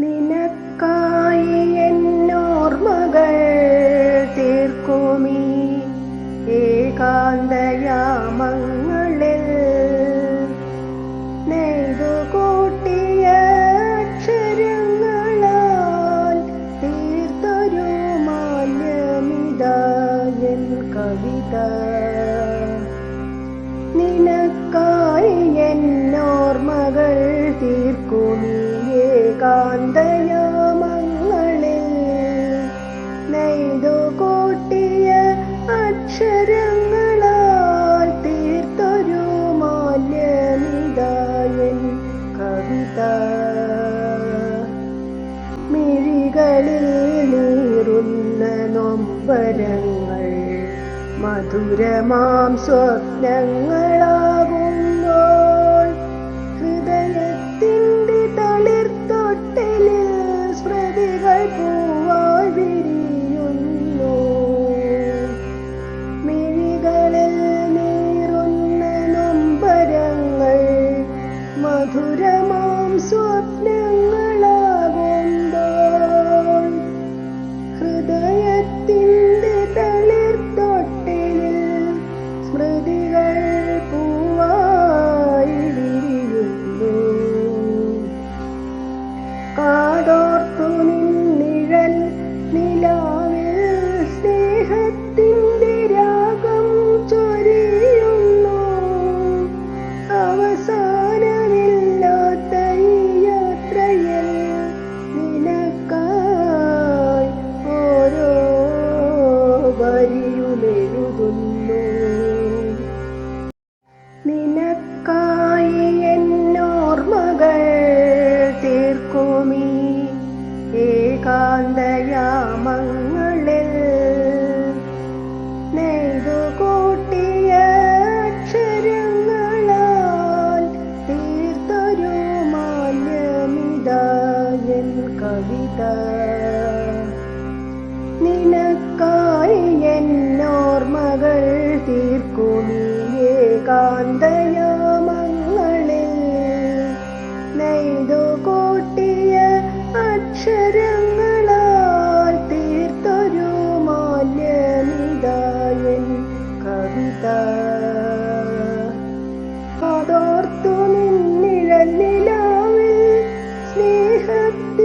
നിനക്കായി എന്നോർമ്മകൾ തീർക്കുമീ ഏകാന്തയാമങ്ങളിൽ നെയ്തു കോട്ടിയ അക്ഷരങ്ങളാൽ തീർത്തൊരു മാല്യമിതായൻ കവിത. മിഴികളിൽ നീറുന്ന നൊമ്പരങ്ങൾ മധുരമാം സ്വപ്നങ്ങളാകുമ്പോൾ തീർക്കുമീ ഏകാന്തയാമങ്ങളിൽ നെയ്തുകൂട്ടിയ അക്ഷരങ്ങളാൽ തീർത്തൊരു മാല്യമിതായൻ കവിത നിനക്കായി എന്നോർമ്മകൾ തീർക്കുമീ ഏകാന്തയാമങ്ങളിൽ അതോർത്തു നിന്നിഴലിലാവിൽ സ്നേഹത്തിന്റെ